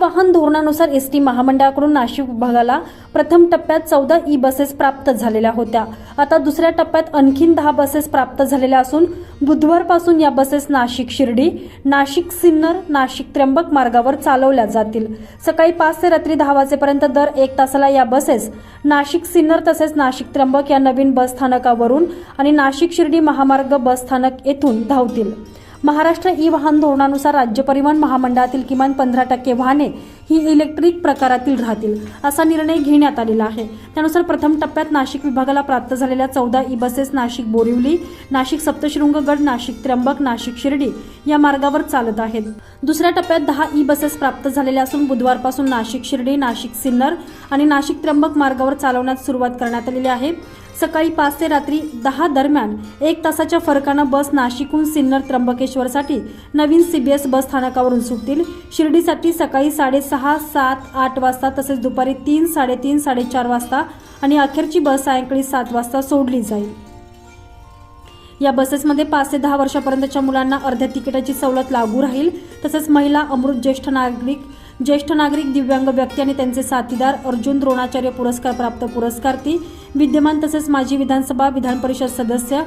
वाहन धोरणानुसार S T महामंडळाकडून नाशिक विभागाला प्रथम टप्प्यात चौदा ई बसेस प्राप्त झालेल्या होत्या. आता दुसऱ्या टप्प्यात आणखीन दहा बसेस प्राप्त झालेल्या असून बुधवारपासून या बसेस नाशिक शिर्डी नाशिक सिन्नर नाशिक त्र्यंबक मार्गावर चालवल्या जातील. सकाळी पाच ते रात्री दहा वाजेपर्यंत दर एक तासाला या बसेस नाशिक सिन्नर तसेच नाशिक त्र्यंबक या नवीन बस स्थानकावरून आणि नाशिक शिर्डी महामार्ग बस स्थानक येथून धावतील. महाराष्ट्र ई वाहन धोरणानुसार राज्य परिवहन महामंडळातील किमान पंधरा टक्के वाहने ही इलेक्ट्रिक प्रकारातील राहतील असा निर्णय घेण्यात आलेला आहे. त्यानुसार प्रथम टप्प्यात नाशिक विभागाला प्राप्त झालेल्या चौदा ई बसेस नाशिक बोरिवली नाशिक सप्तशृंगगड नाशिक त्र्यंबक नाशिक शिर्डी या मार्गावर चालत आहेत. दुसऱ्या टप्प्यात दहा ई बसेस प्राप्त झालेल्या असून बुधवारपासून नाशिक शिर्डी नाशिक सिन्नर आणि नाशिक त्र्यंबक मार्गावर चालवण्यास सुरुवात करण्यात आलेली आहे. सकाळी पाच ते रात्री दहा दरम्यान एक तासाच्या फरकानं बस नाशिकहून सिन्नर त्र्यंबकेश्वरसाठी नवीन सीबीएस बस स्थानकावरून सुटतील. शिर्डीसाठी सकाळी साडेसहा सात आठ वाजता तसेच दुपारी तीन साडेतीन साडेचार वाजता आणि अखेरची बस सायंकाळी सात वाजता सोडली जाईल. या बसेसमध्ये पाच ते दहा वर्षापर्यंतच्या मुलांना अर्ध्या तिकिटाची सवलत लागू राहील. तसेच महिला अमृत ज्येष्ठ नागरिक ज्येष्ठ नागरिक दिव्यांग व्यक्ती आणि त्यांचे साथीदार अर्जुन द्रोणाचार्य पुरस्कार प्राप्त पुरस्कार्थी विद्यमान तसेच माजी विधानसभा विधान परिषद सदस्य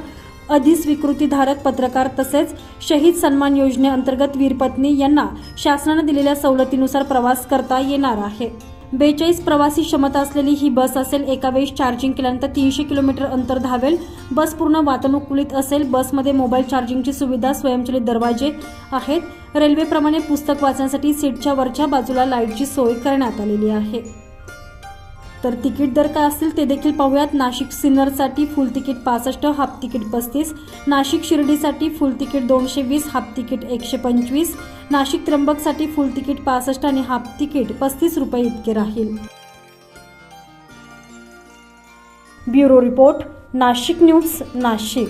अधिस्वीकृतीधारक पत्रकार तसेच शहीद सन्मान योजनेअंतर्गत वीरपत्नी यांना शासनानं दिलेल्या सवलतीनुसार प्रवास करता येणार आहे. बेचाळीस प्रवासी क्षमता असलेली ही बस असेल एका वेळेस चार्जिंग केल्यानंतर तीनशे किलोमीटर अंतर धावेल. बस पूर्ण वातानुकूलित असेल बसमध्ये मोबाईल चार्जिंगची सुविधा स्वयंचलित दरवाजे आहेत. रेल्वेप्रमाणे पुस्तक वाचण्यासाठी सीटच्या वरच्या बाजूला लाईटची सोय करण्यात आलेली आहे. तर तिकीट दर काय असतील ते देखील पाहूयात. नाशिक सिन्नरसाठी फुल तिकीट पासष्ट हाफ तिकीट पस्तीस. नाशिक शिर्डीसाठी फुल तिकीट दोनशे वीस हाफ तिकीट एकशे पंचवीस. नाशिक त्र्यंबकसाठी फुल तिकीट पासष्ट आणि हाफ तिकीट पस्तीस रुपये इतके राहील. Bureau report Nashik news Nashik.